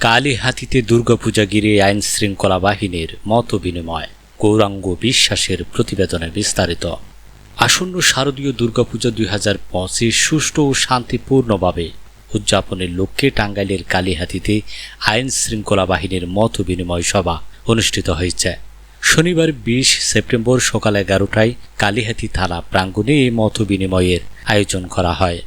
কালীহাতিতে দুর্গাপূজা গিরে আইন শৃঙ্খলা বাহিনীর মত বিনিময়, গৌরাঙ্গ বিশ্বাসের প্রতিবেদনে বিস্তারিত। আসন্ন শারদীয় দুর্গাপূজা দুই হাজার পঁচিশ সুষ্ঠু ও শান্তিপূর্ণভাবে উদযাপনের লক্ষ্যে টাঙ্গাইলের কালীহাতিতে আইন শৃঙ্খলা বাহিনীর মত বিনিময় সভা অনুষ্ঠিত হয়েছে। শনিবার বিশ সেপ্টেম্বর সকাল এগারোটায় কালীহাতি থানা প্রাঙ্গণে এই মত বিনিময়ের আয়োজন করা হয়।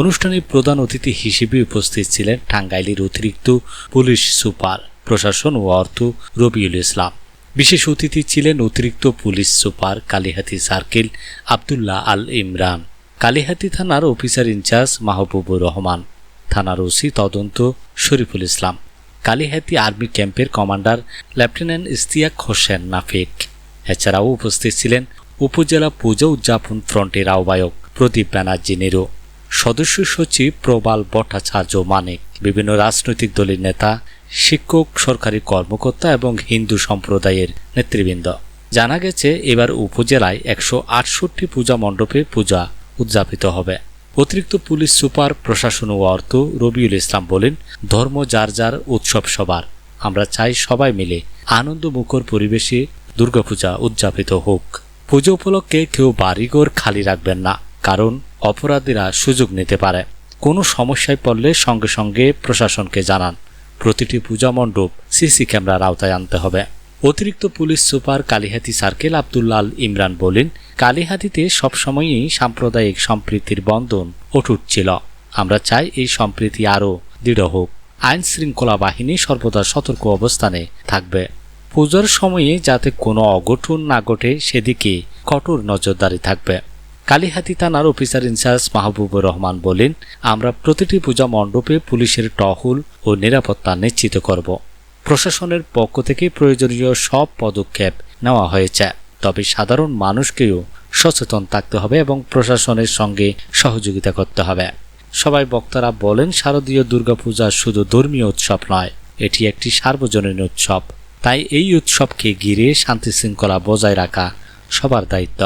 অনুষ্ঠানে প্রধান অতিথি হিসেবে উপস্থিত ছিলেন টাঙ্গাইলের অতিরিক্ত পুলিশ সুপার, প্রশাসন ও অর্থ রবিউল ইসলাম। বিশেষ অতিথি ছিলেন অতিরিক্ত police super Kalihati circle Abdullah Al Imran, Kalihati থানার officer in charge Mahbubur Rahman, থানার ওসি তদন্ত শরীফুল ইসলাম, কালিহাতি আর্মি ক্যাম্পের কমান্ডার লেফটেন্যান্ট ইস্তিয়াক হোসেন নাফিক। এছাড়াও উপস্থিত ছিলেন উপজেলা পূজা উদযাপন ফ্রন্টের আহ্বায়ক প্রদীপ ব্যানার্জি নেরু সদস্য সচিব প্রবাল ভট্টাচার্য মানিক, বিভিন্ন রাজনৈতিক দলের নেতা, শিক্ষক, সরকারি কর্মকর্তা এবং হিন্দু সম্প্রদায়ের নেতৃবৃন্দ। জানা গেছে, এবার উপজেলায় একশো আটষট্টি পূজা মণ্ডপে পূজা উদযাপিত হবে। অতিরিক্ত পুলিশ সুপার, প্রশাসন ও অর্থ রবিউল ইসলাম বলেন, ধর্ম যার যার উৎসব সবার। আমরা চাই সবাই মিলে আনন্দ মুখর পরিবেশে দুর্গাপূজা উদযাপিত হোক। পুজো উপলক্ষে কেউ বাড়িঘর খালি রাখবেন না, কারণ অপরাধীরা সুযোগ নিতে পারে। কোনো সমস্যায় পড়লে সঙ্গে সঙ্গে প্রশাসনকে জানান। প্রতিটি পূজা মণ্ডপ সিসি ক্যামেরার আওতায় আনতে হবে। অতিরিক্ত police super Kalihati circle Abdullah Imran বলেন, কালিহাতিতে সবসময়ই সাম্প্রদায়িক সম্প্রীতির বন্ধন অটুট ছিল। আমরা চাই এই সম্প্রীতি আরও দৃঢ় হোক। আইন শৃঙ্খলা বাহিনী সর্বদা সতর্ক অবস্থানে থাকবে। পূজার সময়ে যাতে কোনো অঘটন না ঘটে, সেদিকে কঠোর নজরদারি থাকবে। কালীহাতি থানার অফিসার ইনচার্জ মাহবুবুর রহমান বলেন, আমরা প্রতিটি পূজা মণ্ডপে পুলিশের টহল ও নিরাপত্তা নিশ্চিত করব। প্রশাসনের পক্ষ থেকে প্রয়োজনীয় সব পদক্ষেপ নেওয়া হয়েছে। তবে সাধারণ মানুষকেও সচেতন থাকতে হবে এবং প্রশাসনের সঙ্গে সহযোগিতা করতে হবে। সবাই বক্তারা বলেন, শারদীয় দুর্গাপূজা শুধু ধর্মীয় উৎসব নয়, এটি একটি সার্বজনীন উৎসব। তাই এই উৎসবকে ঘিরে শান্তি শৃঙ্খলা বজায় রাখা সবার দায়িত্ব।